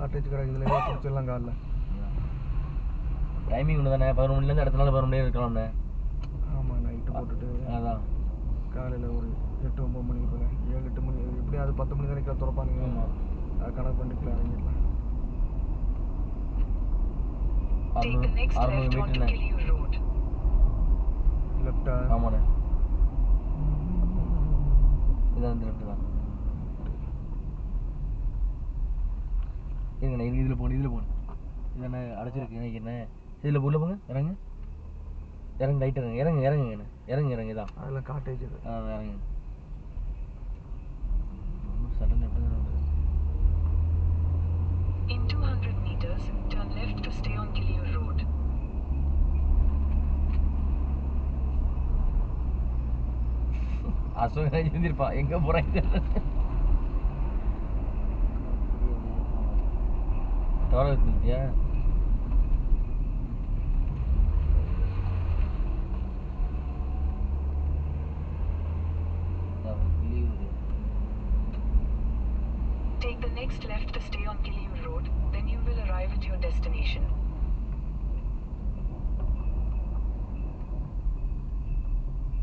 Cottage கடை இதில் பிடிச்சிடலாம் காலைல டைமிங் ஒன்று தானே பதினொரு மணிலேருந்து அடுத்த நாள் பதினொரு மணி இருக்கலாம்ண்ணே ஆமாம் நைட்டு போட்டுட்டு அதான். காலையில் ஒரு எட்டு ஒம்பது மணிக்கு போல. ஏழு எட்டு மணி எப்படியும் அது பத்து மணி வரைக்கும் திறப்பானுங்க. ஆமா. அது கணக்கு பண்ணிக்கலாம் இறங்கிடலாம். அறுநூறு Road. லெஃப்டா ஆமாண்ணே. இதான் லெஃப்ட் தான். இருங்கண்ணே இது இதில் போகணும் இதில் போகணும் இதண்ணே அடைச்சிருக்கு எனக்கு என்ன? இதில் உள்ள போங்க இறங்கு. இறங்கு ரைட் இறங்க இறங்கு இறங்குங்கண்ணே இறங்கு இறங்கு இதான். அதெல்லாம் காட்டேஜ் ஆ இறங்கு. சடன் எப்படி In 200 meters, turn left to stay on Road. செஞ்சிருப்பான் எங்கே போகிறாங்க Take the next left to stay on Kiliur Road, then you will arrive at your destination.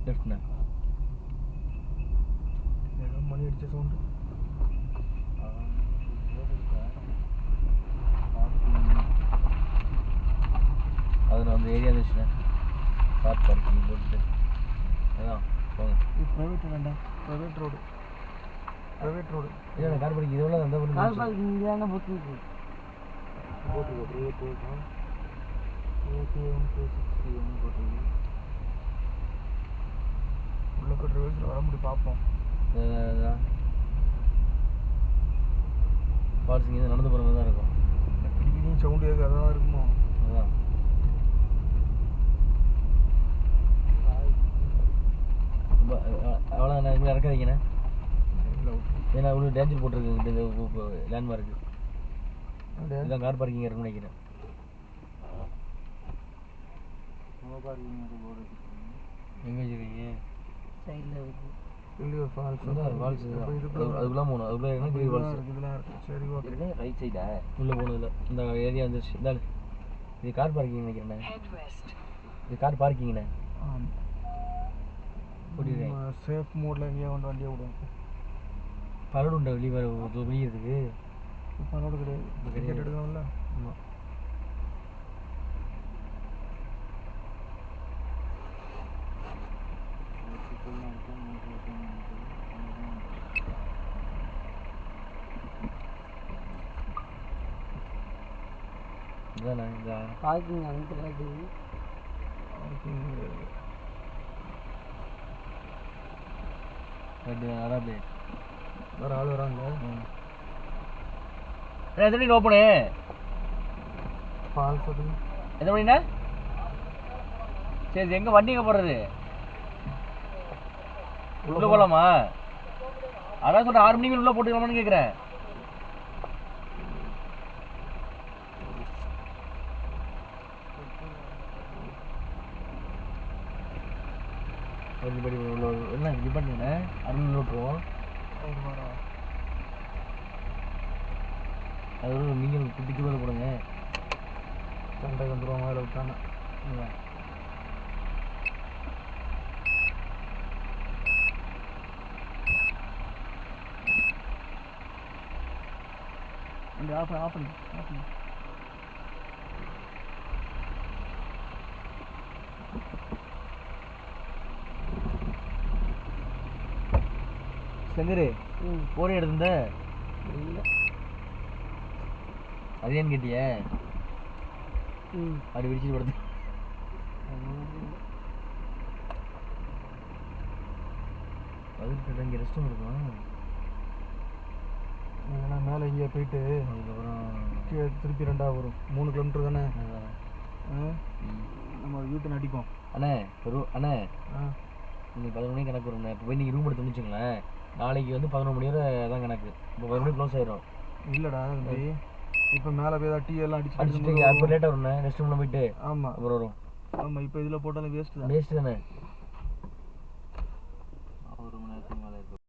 Left now. Yeah, money. அந்த ஏரியா இருந்துச்சுண்ணே car parking போட்டு அதான் போங்க. இது private வேண்டாம். Private road private road இல்லை கார் பார்க்கிங் இதெல்லாம் அந்த கார் பண்ணி பார்க்கிங் இங்கே தானே போட்டுருக்கு போட்டுருக்கோம் ப்ரைவேட் ரோடு தான். ஏடிஎம் டூ சிக்ஸ்டி ஒன்று போட்டிருக்கு உள்ள போய் ரிவர்ஸில் வர முடியும் பார்ப்போம். ஃபால்ஸ் இங்கே நடந்து போகிற மாதிரி தான் இருக்கும். கிடிக்கிடியும் சவுண்டு கேட்க அதான் இருக்குமோ? அதான். ஏன்னா இவ்வளோ டேஞ்சர் போட்டிருக்கு. இந்த லேண்ட்மார்க்கு இதான் கார் பார்க்கிங் இருக்குன்னு நினைக்கிறேன். எங்கே வச்சுருக்கீங்க? ஃபால்ஸ் ஃபால்ஸ் அதுக்குள்ளே போகணும். அதுக்குள்ளே என்ன ஃபால்ஸ் சரி ஓகே ரைட் சைடா உள்ளே போனதில்ல இந்த ஏரியா வந்துருச்சு. இந்தாள். இது கார் பார்க்கிங் நினைக்கிறேண்ணே. இது கார் பார்க்கிங்ண்ணே புரியுது. சேஃப் மோடில் எங்கேயா கொண்டு வண்டியை விடுவோம் பலடு உண்டா வெளியே வர வெளியிறதுக்கு இப்போ அதோட கிடையாது. டிக்கெட். எடுக்கணும்ல. ஆமாம் பார்க்கிங் அங்கே பார்க்கிங் ரெண்டு அராபே வேறு ஆள் வராங்க. எத்தனை மணிக்கு ஓப்பனு ஃபால்ஸ் எத்தனை மணிண்ணே சரி எங்கே வண்டி எங்கே போடுறது உள்ள போகலாமா அதான் சொல்கிறேன் ஆறு மணிக்கு உள்ள போட்டுக்கலாமான்னு கேட்குறேன் படி படி உள்ள என்ன டிபார்ட்மெண்ட்ண்ணே அறுநூறு விட்டுருவோம் ஒரு வாரம் அது ஒரு நீங்கள் குட்டிக்கு கூட போடுங்க. சண்டை வந்துடுவாங்க அதில் விட்டாங்க ஆஃப் ஆஃப் பண்ணு ஆஃப் பண்ணு. செங்கரு. போற எடுத்துருந்த? இல்லை. அது ஏன்னு கேட்டிய? ம். அப்படி விரிச்சிட்டு படுத்து அதுக்கு இங்கே ரெஸ்ட் ரூம் இருக்கும்? இல்லைன்னா மேலே இங்கே போயிட்டு அதுக்கப்புறம் திருப்பி ரெண்டாக வரும். மூணு கிலோமீட்டர் தானே. நம்ம யூட்டன் அடிப்போம் அண்ணே ஒரு அண்ணே. ஆ. இன்னைக்கு பதினொரு மணிக்கு கணக்கு வரும்ண்ணே இப்போ போய் நீங்கள் ரூம் எடுத்து வச்சுங்களேன் நாளைக்கு வந்து பதினொரு மணி வரை தான் கணக்கு. இப்போ பதினொரு மணிக்கு க்ளோஸ் ஆயிரும். இல்லைடா தம்பி. இப்போ மேலே போய் தான் டீ எல்லாம் அடிச்சு அடிச்சுட்டு அப்போ லேட்டாக வரும்ண்ணே. ரெஸ்ட் ரூமில் போயிட்டு ஆமாம் அப்புறம் வரும். ஆமாம் இப்போ இதில் போட்டாலும் வேஸ்ட்டு தான். வேஸ்ட்டு தானே?